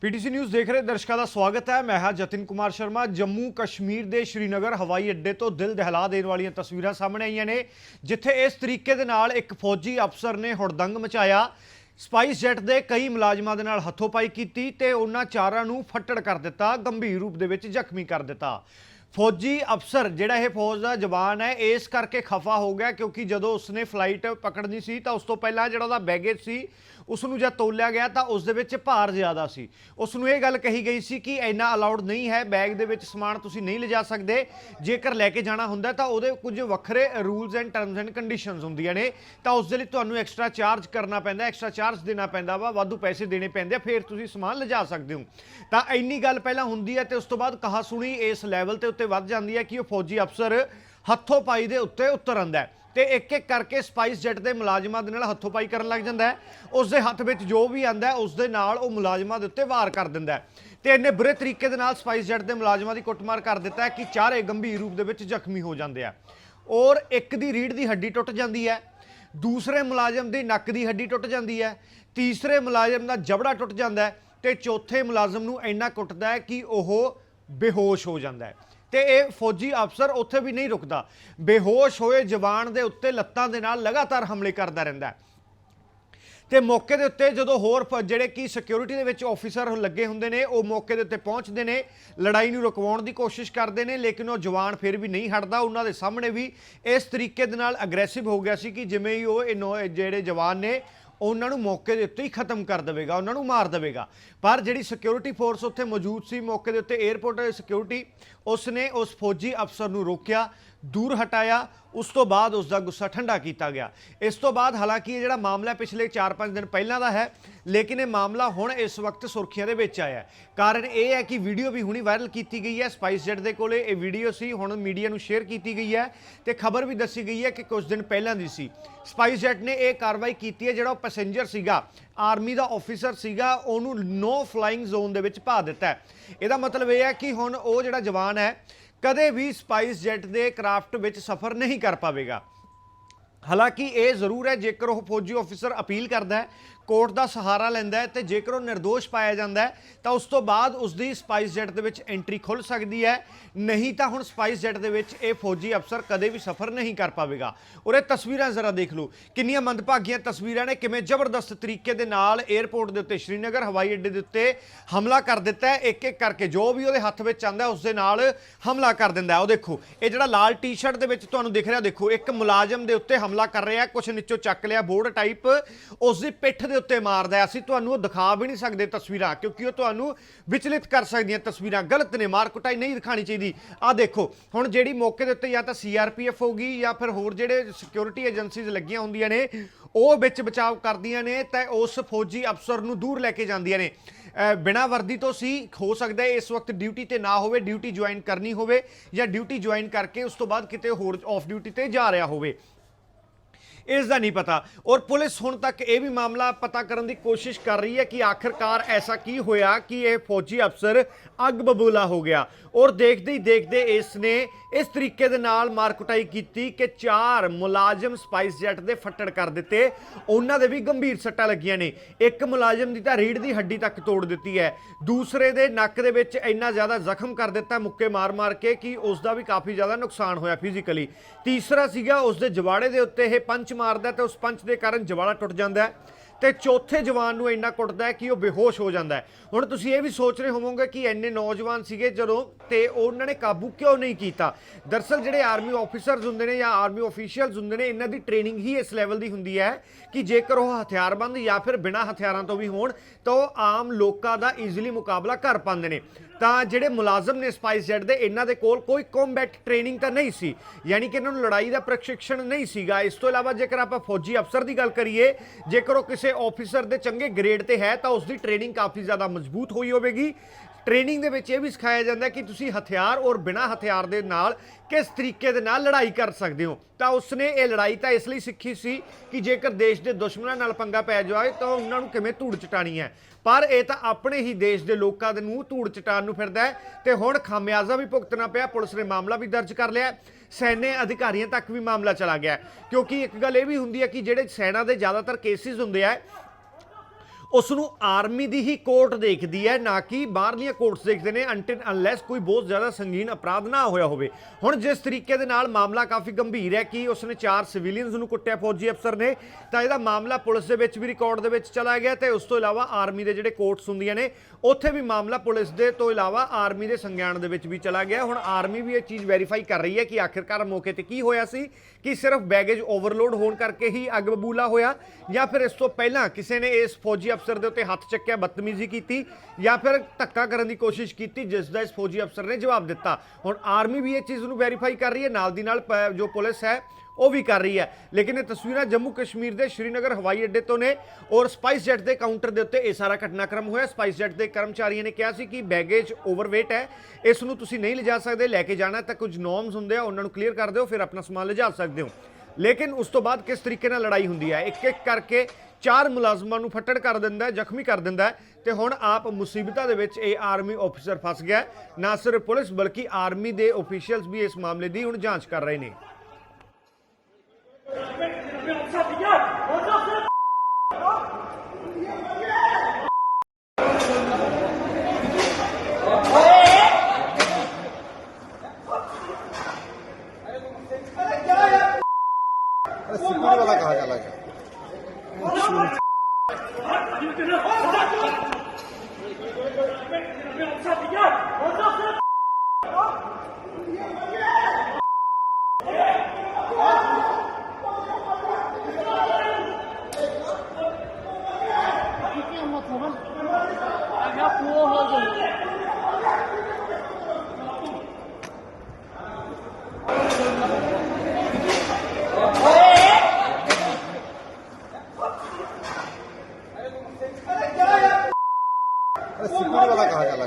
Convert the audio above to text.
PTC news ਦੇਖ ਰਹੇ ਦਰਸ਼ਕਾਂ ਦਾ ਸਵਾਗਤ ਹੈ। ਮੈਂ ਹਾਂ ਜਤਿਨ ਕੁਮਾਰ ਸ਼ਰਮਾ। ਜੰਮੂ ਕਸ਼ਮੀਰ ਦੇ ਸ਼੍ਰੀਨਗਰ ਹਵਾਈ ਅੱਡੇ ਤੋਂ ਦਿਲ ਦਹਿਲਾ ਦੇਣ ਵਾਲੀਆਂ ਤਸਵੀਰਾਂ ਸਾਹਮਣੇ ਆਈਆਂ ਨੇ, ਜਿੱਥੇ ਇਸ ਤਰੀਕੇ ਦੇ ਨਾਲ ਇੱਕ ਫੌਜੀ ਅਫਸਰ ਨੇ ਹੁੜਦੰਗ ਮਚਾਇਆ। ਸਪਾਈਸ ਜੈਟ ਦੇ ਕਈ ਮੁਲਾਜ਼ਮਾਂ ਦੇ ਨਾਲ ਹੱਥੋਂਪਾਈ ਕੀਤੀ ਤੇ ਉਹਨਾਂ ਚਾਰਾਂ ਨੂੰ ਫੱਟੜ ਕਰ ਦਿੱਤਾ, ਗੰਭੀਰ ਰੂਪ ਦੇ ਵਿੱਚ ਜ਼ਖਮੀ ਕਰ ਦਿੱਤਾ। ਫੌਜੀ ਅਫਸਰ ਜਿਹੜਾ ਇਹ ਫੌਜ ਦਾ ਜਵਾਨ ਹੈ, ਇਸ ਕਰਕੇ ਖਫਾ ਹੋ ਗਿਆ ਕਿਉਂਕਿ ਜਦੋਂ ਉਸਨੇ ਫਲਾਈਟ ਪਕੜਨੀ ਸੀ ਤਾਂ ਉਸ ਤੋਂ ਪਹਿਲਾਂ ਜਿਹੜਾ ਉਹਦਾ ਬੈਗੇਜ ਸੀ ਉਸ ਨੂੰ ਜਦ ਤੋਲਿਆ ਗਿਆ ਤਾਂ ਉਸ ਦੇ ਵਿੱਚ ਭਾਰ ਜ਼ਿਆਦਾ ਸੀ। ਉਸ ਨੂੰ ਇਹ ਗੱਲ ਕਹੀ ਗਈ ਸੀ ਕਿ ਇੰਨਾ ਅਲਾਉਡ ਨਹੀਂ ਹੈ ਬੈਗ ਦੇ ਵਿੱਚ ਸਮਾਨ ਤੁਸੀਂ ਨਹੀਂ ਲਿਜਾ ਸਕਦੇ। ਜੇਕਰ ਲੈ ਕੇ ਜਾਣਾ ਹੁੰਦਾ ਤਾਂ ਉਹਦੇ ਕੁਝ ਵੱਖਰੇ rules and terms and conditions ਹੁੰਦੀਆਂ ਨੇ। ਤਾਂ ਉਸ ਦੇ ਲਈ ਤੁਹਾਨੂੰ ਐਕਸਟਰਾ ਚਾਰਜ ਕਰਨਾ ਪੈਂਦਾ ਐਕਸਟਰਾ ਚਾਰਜ ਦੇਣਾ ਪੈਂਦਾ ਵਾ, ਵਾਧੂ ਪੈਸੇ ਦੇਣੇ ਪੈਂਦੇ ਆ, ਫਿਰ ਤੁਸੀਂ ਸਮਾਨ ਲਿਜਾ ਸਕਦੇ ਹੋ। ਤਾਂ ਇੰਨੀ ਗੱਲ ਪਹਿਲਾਂ ਹੁੰਦੀ ਹੈ ਤੇ ਉਸ ਤੋਂ ਬਾਅਦ ਕਹਾ ਸੁਣੀ ਇਸ ਲੈਵਲ ਤੇ ਉੱਤੇ ਵੱਧ ਜਾਂਦੀ ਹੈ ਕਿ ਉਹ ਫੌਜੀ ਅਫਸਰ ਹੱਥੋਂ ਪਾਈ ਦੇ ਉੱਤੇ ਉਤਰ ਆਂਦਾ ਹੈ ਤੇ ਇੱਕ ਇੱਕ ਕਰਕੇ ਸਪਾਈਸ ਜੈਟ ਦੇ ਮੁਲਾਜ਼ਮਾਂ ਦੇ ਨਾਲ ਹੱਥੋਂ ਪਾਈ ਕਰਨ ਲੱਗ ਜਾਂਦਾ ਉਸ ਦੇ ਹੱਥ ਵਿੱਚ ਜੋ ਵੀ ਆਂਦਾ ਉਸ ਦੇ ਨਾਲ ਉਹ ਮੁਲਾਜ਼ਮਾਂ ਦੇ ਉੱਤੇ ਵਾਰ ਕਰ ਦਿੰਦਾ ਹੈ। ਤੇ ਇੰਨੇ ਬੁਰੇ ਤਰੀਕੇ ਦੇ ਨਾਲ ਸਪਾਈਸ ਜੈਟ ਦੇ ਮੁਲਾਜ਼ਮਾਂ ਦੀ ਕੁੱਟਮਾਰ ਕਰ ਦਿੱਤਾ ਕਿ ਚਾਰੇ ਗੰਭੀਰ ਰੂਪ ਦੇ ਵਿੱਚ ਜ਼ਖਮੀ ਹੋ ਜਾਂਦੇ ਆ। ਔਰ ਇੱਕ ਦੀ ਰੀੜ ਦੀ ਹੱਡੀ ਟੁੱਟ ਜਾਂਦੀ ਹੈ, ਦੂਸਰੇ ਮੁਲਾਜ਼ਮ ਦੀ ਨੱਕ ਦੀ ਹੱਡੀ ਟੁੱਟ ਜਾਂਦੀ ਹੈ, ਤੀਸਰੇ ਮੁਲਾਜ਼ਮ ਦਾ ਜਬੜਾ ਟੁੱਟ ਜਾਂਦਾ ਹੈ ਤੇ ਚੌਥੇ ਮੁਲਾਜ਼ਮ ਨੂੰ ਇੰਨਾ ਕੁੱਟਦਾ ਹੈ ਕਿ ਉਹ ਬੇਹੋਸ਼ ਹੋ ਜਾਂਦਾ ਹੈ। ਤੇ ਇਹ ਫੌਜੀ ਅਫਸਰ ਉੱਥੇ ਵੀ ਨਹੀਂ ਰੁਕਦਾ। ਬੇਹੋਸ਼ ਹੋਏ ਜਵਾਨ ਦੇ ਉੱਤੇ ਲੱਤਾਂ ਦੇ ਨਾਲ ਲਗਾਤਾਰ ਹਮਲੇ ਕਰਦਾ ਰਹਿੰਦਾ ਹੈ। ਤੇ ਮੌਕੇ ਦੇ ਉੱਤੇ ਜਦੋਂ ਹੋਰ ਫ- ਜਿਹੜੇ ਕੀ ਸਿਕਿਉਰਿਟੀ ਦੇ ਵਿੱਚ ਆਫੀਸਰ ਲੱਗੇ ਹੁੰਦੇ ਨੇ, ਉਹ ਮੌਕੇ ਦੇ ਉੱਤੇ ਪਹੁੰਚਦੇ ਨੇ, ਲੜਾਈ ਨੂੰ ਰੁਕਵਾਉਣ ਦੀ ਕੋਸ਼ਿਸ਼ ਕਰਦੇ ਨੇ, ਲੇਕਿਨ ਉਹ ਜਵਾਨ ਫਿਰ ਵੀ ਨਹੀਂ ਹਟਦਾ। ਉਹਨਾਂ ਦੇ ਸਾਹਮਣੇ ਵੀ ਇਸ ਤਰੀਕੇ ਦੇ ਨਾਲ ਅਗਰੈਸਿਵ ਹੋ ਗਿਆ ਸੀ ਕਿ ਜਿਵੇਂ ਹੀ ਉਹ ਇਹ ਨੌ- ਜਿਹੜੇ ਜਵਾਨ ਨੇ ਉਹਨਾਂ ਨੂੰ ਮੌਕੇ ਦੇ ਉੱਤੇ ਹੀ ਖਤਮ ਕਰ ਦੇਵੇਗਾ, ਉਹਨਾਂ ਨੂੰ ਮਾਰ ਦੇਵੇਗਾ। ਪਰ ਜਿਹੜੀ ਸਿਕਿਉਰਿਟੀ ਫੋਰਸ ਉੱਥੇ ਮੌਜੂਦ ਸੀ, ਮੌਕੇ ਦੇ ਉੱਤੇ 에ਅਰਪੋਰਟ ਸਿਕਿਉਰਿਟੀ ਉਸ ਨੇ ਉਸ ਫੌਜੀ ਅਫਸਰ ਨੂੰ ਰੋਕਿਆ। ਦੂਰ ਹਟਾਇਆ, ਉਸ ਤੋਂ ਬਾਅਦ ਉਸ ਦਾ ਗੁੱਸਾ ਠੰਡਾ ਕੀਤਾ ਗਿਆ। ਇਸ ਤੋਂ ਬਾਅਦ ਹਾਲਾਂਕਿ ਇਹ ਜਿਹੜਾ ਮਾਮਲਾ ਪਿਛਲੇ 4-5 ਦਿਨ ਪਹਿਲਾਂ ਦਾ ਹੈ, ਲੇਕਿਨ ਇਹ ਮਾਮਲਾ ਹੁਣ ਇਸ ਵਕਤ ਸੁਰਖੀਆਂ ਦੇ ਵਿੱਚ ਆਇਆ ਕਾਰਨ ਇਹ ਹੈ ਕਿ ਵੀਡੀਓ ਵੀ ਹੁਣੀ ਵਾਇਰਲ ਕੀਤੀ ਗਈ ਹੈ, ਸਪਾਈਸ ਜੈਟ ਦੇ ਕੋਲੇ ਇਹ ਵੀਡੀਓ ਸੀ, ਹੁਣ ਮੀਡੀਆ ਨੂੰ ਸ਼ੇਅਰ ਕੀਤੀ ਗਈ ਹੈ ਤੇ ਖਬਰ ਵੀ ਦੱਸੀ ਗਈ ਹੈ ਕਿ ਕੁਝ ਦਿਨ ਪਹਿਲਾਂ ਦੀ ਸੀ। ਸਪਾਈਸ ਜੈਟ ਨੇ ਇਹ ਕਾਰਵਾਈ ਕੀਤੀ ਹੈ, ਜਿਹੜਾ ਉਹ ਪੈਸੇਂਜਰ ਸੀਗਾ, ਆਰਮੀ ਦਾ ਆਫੀਸਰ ਸੀਗਾ, ਉਹਨੂੰ ਨੋ ਫਲਾਈਂਗ ਜ਼ੋਨ ਦੇ ਵਿੱਚ ਪਾ ਦਿੱਤਾ ਇਹਦਾ ਮਤਲਬ ਇਹ ਹੈ ਕਿ ਹੁਣ ਉਹ ਜਿਹੜਾ ਜਵਾਨ ਹੈ ਕਦੇ ਵੀ ਸਪਾਈਸ ਜੈਟ ਦੇ ਕਰਾਫਟ ਵਿੱਚ ਸਫ਼ਰ ਨਹੀਂ ਕਰ ਪਾਵੇਗਾ। ਹਾਲਾਂਕਿ ਇਹ ਜ਼ਰੂਰ ਹੈ ਜੇਕਰ ਉਹ ਫੌਜੀ ਅਫੀਸਰ ਅਪੀਲ ਕਰਦਾ ਹੈ ਕੋਰਟ ਦਾ ਸਹਾਰਾ ਲੈਂਦਾ ਹੈ ਤੇ ਜੇਕਰ ਉਹ ਨਿਰਦੋਸ਼ ਪਾਇਆ ਜਾਂਦਾ ਹੈ, ਤਾਂ ਉਸ ਤੋਂ ਬਾਅਦ ਉਸ ਦੀ ਸਪਾਈਸ ਜੈਟ ਦੇ ਵਿੱਚ ਐਂਟਰੀ ਖੁੱਲ ਸਕਦੀ ਹੈ। ਨਹੀਂ ਤਾਂ ਹੁਣ ਸਪਾਈਸ ਜੈਟ ਦੇ ਵਿੱਚ ਇਹ ਫੌਜੀ ਅਫਸਰ ਕਦੇ ਵੀ ਸਫ਼ਰ ਨਹੀਂ ਕਰ ਪਾਵੇਗਾ। ਔਰ ਇਹ ਤਸਵੀਰਾਂ ਜ਼ਰਾ ਦੇਖ ਲਓ, ਕਿੰਨੀਆਂ ਮੰਦਭਾਗੀਆਂ ਤਸਵੀਰਾਂ ਨੇ, ਕਿਵੇਂ ਜ਼ਬਰਦਸਤ ਤਰੀਕੇ ਦੇ ਨਾਲ 에ਅਰਪੋਰਟ ਦੇ ਉੱਤੇ, ਸ਼੍ਰੀਨਗਰ ਹਵਾਈ ਅੱਡੇ ਦੇ ਉੱਤੇ ਹਮਲਾ ਕਰ ਦਿੱਤਾ ਹੈ। ਇੱਕ ਇੱਕ ਕਰਕੇ ਜੋ ਵੀ ਉਹਦੇ ਹੱਥ ਵਿੱਚ ਆਂਦਾ ਉਸ ਦੇ ਨਾਲ ਹਮਲਾ ਕਰ ਦਿੰਦਾ ਹੈ। ਉਹ ਦੇਖੋ, ਇਹ ਜਿਹੜਾ ਲਾਲ ਟੀ-ਸ਼ਰਟ ਦੇ ਵਿੱਚ ਤੁਹਾਨੂੰ ਦਿਖ ਰਿਹਾ, ਦੇਖੋ, ਇੱਕ ਮੁਲਾਜ਼ਮ ਦੇ ਉੱਤੇ ਹਮਲਾ ਕਰ ਰਿਹਾ, ਕੁਛ ਨੀਚੋਂ ਚੱਕ ਲਿਆ, ਬੋਰਡ ਟਾਈਪ ਉਸ ਦੀ ਪਿੱਠ ਦੇ ਉੱਤੇ ਮਾਰਦਾ ਹੈ। ਅਸੀਂ ਤੁਹਾਨੂੰ ਉਹ ਦਿਖਾ ਵੀ ਨਹੀਂ ਸਕਦੇ ਤਸਵੀਰਾਂ, ਕਿਉਂਕਿ ਉਹ ਤੁਹਾਨੂੰ ਵਿਚਲਿਤ ਕਰ ਸਕਦੀਆਂ ਤਸਵੀਰਾਂ। ਗਲਤ ਨੇ, ਮਾਰ ਕੁਟਾਈ ਨਹੀਂ ਦਿਖਾਣੀ ਚਾਹੀਦੀ। ਆ ਦੇਖੋ, ਹੁਣ ਜਿਹੜੀ ਮੌਕੇ ਦੇ ਉੱਤੇ ਜਾਂ ਤਾਂ ਸੀਆਰਪੀਐਫ ਹੋਗੀ ਜਾਂ ਫਿਰ ਹੋਰ ਜਿਹੜੇ ਸਿਕਿਉਰਿਟੀ ਏਜੰਸੀਜ਼ ਲੱਗੀਆਂ ਹੁੰਦੀਆਂ ਨੇ, ਉਹ ਵਿੱਚ ਬਚਾਅ ਕਰਦੀਆਂ ਨੇ ਤਾਂ ਉਸ ਫੌਜੀ ਅਫਸਰ ਨੂੰ ਦੂਰ ਲੈ ਕੇ ਜਾਂਦੀਆਂ ਨੇ। ਅਹ ਬਿਨਾਂ ਵਰਦੀ ਤੋਂ ਸੀ, ਹੋ ਸਕਦਾ ਹੈ ਇਸ ਵਕਤ ਡਿਊਟੀ ਤੇ ਨਾ ਹੋਵੇ, ਡਿਊਟੀ ਜੁਆਇਨ ਕਰਨੀ ਹੋਵੇ ਜਾਂ ਡਿਊਟੀ ਜੁਆਇਨ ਕਰਕੇ ਉਸ ਤੋਂ ਬਾਅਦ ਕਿਤੇ ਹੋਰ ਆਫ ਡਿਊਟੀ ਤੇ ਜਾ ਰਿਹਾ ਹੋਵੇ। ਇਸ ਦਾ ਨਹੀਂ ਪਤਾ। ਔਰ ਪੁਲਿਸ ਹੁਣ ਤੱਕ ਇਹ ਵੀ ਮਾਮਲਾ ਪਤਾ ਕਰਨ ਦੀ ਕੋਸ਼ਿਸ਼ ਕਰ ਰਹੀ ਹੈ ਕਿ ਆਖਰਕਾਰ ਐਸਾ ਕੀ ਹੋਇਆ ਕਿ ਇਹ ਫੌਜੀ ਅਫਸਰ ਅੱਗ ਬਬੂਲਾ ਹੋ ਗਿਆ। ਔਰ ਦੇਖਦੇ ਹੀ ਦੇਖਦੇ ਇਸ ਨੇ ਇਸ ਤਰੀਕੇ ਦੇ ਨਾਲ ਮਾਰਕੁਟਾਈ ਕੀਤੀ ਕਿ ਚਾਰ ਮੁਲਾਜ਼ਮ ਸਪਾਈਸ ਜੈਟ ਦੇ ਫੱਟੜ ਕਰ ਦਿੱਤੇ। ਉਹਨਾਂ ਦੇ ਵੀ ਗੰਭੀਰ ਸੱਟਾਂ ਲੱਗੀਆਂ ਨੇ। ਇੱਕ ਮੁਲਾਜ਼ਮ ਦੀ ਤਾਂ ਰੀੜ ਦੀ ਹੱਡੀ ਤੱਕ ਤੋੜ ਦਿੱਤੀ ਹੈ। ਦੂਸਰੇ ਦੇ ਨੱਕ ਦੇ ਵਿੱਚ ਇੰਨਾ ਜ਼ਿਆਦਾ ਜ਼ਖਮ ਕਰ ਦਿੱਤਾ ਮੁੱਕੇ ਮਾਰ-ਮਾਰ ਕੇ ਕਿ ਉਸ ਦਾ ਵੀ ਕਾਫੀ ਜ਼ਿਆਦਾ ਨੁਕਸਾਨ ਹੋਇਆ ਫਿਜ਼ੀਕਲੀ ਤੀਸਰਾ ਸੀਗਾ ਉਸ ਦੇ ਜਵਾੜੇ ਦੇ ਉੱਤੇ ਇਹ ਪੰਚ ਮਾਰਦਾ ਤੇ ਉਸ ਪੰਚ ਦੇ ਕਾਰਨ ਜਵਾੜਾ ਟੁੱਟ ਜਾਂਦਾ ਹੈ ਤੇ ਚੌਥੇ ਜਵਾਨ ਨੂੰ ਇੰਨਾ ਕੁੱਟਦਾ ਹੈ ਕਿ ਉਹ ਬੇਹੋਸ਼ ਹੋ ਜਾਂਦਾ ਹੈ। ਹੁਣ ਤੁਸੀਂ ਇਹ ਵੀ ਸੋਚ ਰਹੇ ਹੋਵੋਗੇ ਕਿ ਇੰਨੇ ਨੌਜਵਾਨ ਸੀਗੇ ਜਦੋਂ ਤੇ ਉਹਨਾਂ ਨੇ ਕਾਬੂ ਕਿਉਂ ਨਹੀਂ ਕੀਤਾ? ਦਰਸਲ ਜਿਹੜੇ ਆਰਮੀ ਆਫੀਸਰਸ ਹੁੰਦੇ ਨੇ ਜਾਂ ਆਰਮੀ ਅਫੀਸ਼ੀਅਲਸ ਹੁੰਦੇ ਨੇ, ਇਹਨਾਂ ਦੀ ਟ੍ਰੇਨਿੰਗ ਹੀ ਇਸ ਲੈਵਲ ਦੀ ਹੁੰਦੀ ਹੈ ਕਿ ਜੇਕਰ ਉਹ ਹਥਿਆਰਬੰਦ ਜਾਂ ਫਿਰ ਬਿਨਾਂ ਹਥਿਆਰਾਂ ਤੋਂ ਵੀ ਹੋਣ, ਤਾਂ ਉਹ ਆਮ ਲੋਕਾਂ ਦਾ ਈਜ਼ੀਲੀ ਮੁਕਾਬਲਾ ਕਰ ਪਾਉਂਦੇ ਨੇ। ਤਾਂ ਜਿਹੜੇ ਮੁਲਾਜ਼ਮ ਨੇ ਸਪਾਈਸ ਜੈਟ ਦੇ, ਇਹਨਾਂ ਦੇ ਕੋਲ ਕੋਈ ਕੰਬੈਟ ਟ੍ਰੇਨਿੰਗ ਤਾਂ ਨਹੀਂ ਸੀ। ਯਾਨੀ ਕਿ ਇਹਨਾਂ ਨੂੰ ਲੜਾਈ ਦਾ ਪ੍ਰਸ਼ਿਕਸ਼ਣ ਨਹੀਂ ਸੀਗਾ। ਇਸ ਤੋਂ ਇਲਾਵਾ ਜੇਕਰ ਆਪਾਂ ਫੌਜੀ ਅਫਸਰ ਦੀ ਗੱਲ ਕਰੀਏ, ਜੇਕਰ ਉਹ ਕਿਸੇ ਆਫੀਸਰ ਦੇ ਚੰਗੇ ਗ੍ਰੇਡ ਤੇ ਹੈ, ਤਾਂ ਉਸ ਦੀ ਟ੍ਰੇਨਿੰਗ ਕਾਫੀ ਜ਼ਿਆਦਾ ਮਜ਼ਬੂਤ ਹੋਈ ਹੋਵੇਗੀ। ਟ੍ਰੇਨਿੰਗ ਦੇ ਵਿੱਚ ਇਹ ਵੀ ਸਿਖਾਇਆ ਜਾਂਦਾ ਕਿ ਤੁਸੀਂ ਹਥਿਆਰ ਔਰ ਬਿਨਾਂ ਹਥਿਆਰ ਦੇ ਨਾਲ ਕਿਸ ਤਰੀਕੇ ਦੇ ਨਾਲ ਲੜਾਈ ਕਰ ਸਕਦੇ ਹੋ। ਤਾਂ ਉਸਨੇ ਇਹ ਲੜਾਈ ਤਾਂ ਇਸ ਲਈ ਸਿੱਖੀ ਸੀ ਕਿ ਜੇਕਰ ਦੇਸ਼ ਦੇ ਦੁਸ਼ਮਣਾਂ ਨਾਲ ਪੰਗਾ ਪੈ ਜਾਵੇ ਤਾਂ ਉਹਨਾਂ ਨੂੰ ਕਿਵੇਂ ਧੂੜ ਚਟਾਣੀ ਹੈ। ਪਰ ਇਹ ਤਾਂ ਆਪਣੇ ਹੀ ਦੇਸ਼ ਦੇ ਲੋਕਾਂ ਦੇ ਨੂੰ ਧੂੜ ਚਟਾਉਣ ਨੂੰ ਫਿਰਦਾ ਹੈ ਤੇ ਹੁਣ ਖਾਮਿਆਜ਼ਾ ਵੀ ਭੁਗਤਣਾ ਪਿਆ, ਪੁਲਿਸ ਨੇ ਮਾਮਲਾ ਵੀ ਦਰਜ ਕਰ ਲਿਆ ਸੈਨੇ ਅਧਿਕਾਰੀਆਂ ਤੱਕ ਵੀ ਮਾਮਲਾ ਚਲਾ ਗਿਆ ਕਿਉਂਕਿ ਇੱਕ ਗੱਲ ਇਹ ਵੀ ਹੁੰਦੀ ਹੈ ਕਿ ਜਿਹੜੇ ਸੈਨਾ ਦੇ ਜ਼ਿਆਦਾਤਰ ਕੇਸਿਸ ਹੁੰਦੇ ਆ ਉਸ ਨੂੰ ਆਰਮੀ ਦੀ ਹੀ ਕੋਰਟ ਦੇਖਦੀ ਹੈ, ਨਾ ਕਿ ਬਾਹਰਲੀਆਂ ਕੋਰਟਸ ਦੇਖਦੇ ਨੇ ਅੰਟਿਲ ਅਨਲੈਸ ਕੋਈ ਬਹੁਤ ਜ਼ਿਆਦਾ ਸੰਗੀਨ ਅਪਰਾਧ ਨਾ ਹੋਇਆ ਹੋਵੇ। ਹੁਣ ਜਿਸ ਤਰੀਕੇ ਦੇ ਨਾਲ ਮਾਮਲਾ ਕਾਫੀ ਗੰਭੀਰ ਹੈ ਕਿ ਉਸਨੇ ਚਾਰ ਸਿਵਿਲੀਅਨਸ ਨੂੰ ਕੁੱਟਿਆ, ਫੌਜੀ ਅਫਸਰ ਨੇ, ਤਾਂ ਇਹਦਾ ਮਾਮਲਾ ਪੁਲਿਸ ਦੇ ਵਿੱਚ ਵੀ ਰਿਕਾਰਡ ਦੇ ਵਿੱਚ ਚਲਾ ਗਿਆ ਤੇ ਉਸ ਤੋਂ ਇਲਾਵਾ ਆਰਮੀ ਦੇ ਜਿਹੜੇ ਕੋਰਟਸ ਹੁੰਦੀਆਂ ਨੇ, ਉੱਥੇ ਵੀ ਮਾਮਲਾ ਪੁਲਿਸ ਦੇ ਤੋਂ ਇਲਾਵਾ ਆਰਮੀ ਦੇ ਸੰਗਿਆਨ ਦੇ ਵਿੱਚ ਵੀ ਚਲਾ ਗਿਆ। ਹੁਣ ਆਰਮੀ ਵੀ ਇਹ ਚੀਜ਼ ਵੈਰੀਫਾਈ ਕਰ ਰਹੀ ਹੈ ਕਿ ਆਖਿਰਕਾਰ ਮੌਕੇ ਤੇ ਕੀ ਹੋਇਆ ਸੀ, ਕਿ ਸਿਰਫ ਬੈਗੇਜ ਓਵਰਲੋਡ ਹੋਣ ਕਰਕੇ ਹੀ ਅੱਗ ਬਬੂਲਾ ਹੋਇਆ ਜਾਂ ਫਿਰ ਇਸ ਤੋਂ ਪਹਿਲਾਂ ਕਿਸੇ ਨੇ ਇਸ ਫੌਜੀ ਅਫਸਰ ਦੇ ਉੱਤੇ ਹੱਥ ਚੱਕਿਆ, ਬਦਤਮੀਜ਼ੀ ਕੀਤੀ ਜਾਂ ਫਿਰ ਧੱਕਾ ਕਰਨ ਦੀ ਕੋਸ਼ਿਸ਼ ਕੀਤੀ, ਜਿਸ ਦਾ ਇਸ ਫੌਜੀ ਅਫਸਰ ਨੇ ਜਵਾਬ ਦਿੱਤਾ। ਹੁਣ ਆਰਮੀ ਵੀ ਇਹ ਚੀਜ਼ ਨੂੰ ਵੈਰੀਫਾਈ ਕਰ ਰਹੀ ਹੈ, ਨਾਲ ਦੀ ਨਾਲ ਜੋ ਪੁਲਿਸ ਹੈ, ਉਹ ਵੀ ਕਰ ਰਹੀ ਹੈ। ਲੇਕਿਨ ਇਹ ਤਸਵੀਰਾਂ ਜੰਮੂ ਕਸ਼ਮੀਰ ਦੇ ਸ਼੍ਰੀਨਗਰ ਹਵਾਈ ਅੱਡੇ ਤੋਂ ਨੇ ਔਰ ਸਪਾਈਸ ਜੈਟ ਦੇ ਕਾਊਂਟਰ ਦੇ ਉੱਤੇ ਇਹ ਸਾਰਾ ਘਟਨਾਕ੍ਰਮ ਹੋਇਆ। ਸਪਾਈਸ ਜੈਟ ਦੇ ਕਰਮਚਾਰੀਆਂ ਨੇ ਕਿਹਾ ਸੀ ਕਿ ਬੈਗੇਜ ਓਵਰਵੇਟ ਹੈ। ਇਸ ਨੂੰ ਤੁਸੀਂ ਨਹੀਂ ਲਿਜਾ ਸਕਦੇ, ਲੈ ਕੇ ਜਾਣਾ ਤਾਂ ਕੁਝ ਨੋਰਮਸ ਹੁੰਦੇ ਆ, ਉਹਨਾਂ ਨੂੰ ਕਲੀਅਰ ਕਰ ਦਿਓ, ਫਿਰ ਆਪਣਾ ਸਮਾਨ ਲਿਜਾ ਸਕਦੇ ਹੋ। ਲੇਕਿਨ ਉਸ ਤੋਂ ਬਾਅਦ ਕਿਸ ਤਰੀਕੇ ਨਾਲ ਲੜਾਈ ਹੁੰਦੀ ਹੈ? ਇੱਕ ਇੱਕ ਕਰਕੇ ਚਾਰ ਮੁਲਾਜ਼ਮਾਂ ਨੂੰ ਫੱਟੜ ਕਰ ਦਿੰਦਾ ਹੈ, ਜ਼ਖਮੀ ਕਰ ਦਿੰਦਾ ਹੈ ਤੇ ਹੁਣ ਆਪ ਮੁਸੀਬਤਾਂ ਦੇ ਵਿੱਚ ਇਹ ਆਰਮੀ ਆਫੀਸਰ ਫਸ ਗਿਆ ਨਾ ਸਿਰਫ ਪੁਲਿਸ, ਬਲਕਿ ਆਰਮੀ ਦੇ ਆਫੀਸ਼ੀਅਲਸ ਵੀ ਇਸ ਮਾਮਲੇ ਦੀ ਹੁਣ ਜਾਂਚ ਕਰ ਰਹੇ ਨੇ। Yapma o halde. Ya bu oldu. अरे सिक्योरिटी वाला कहाँ चला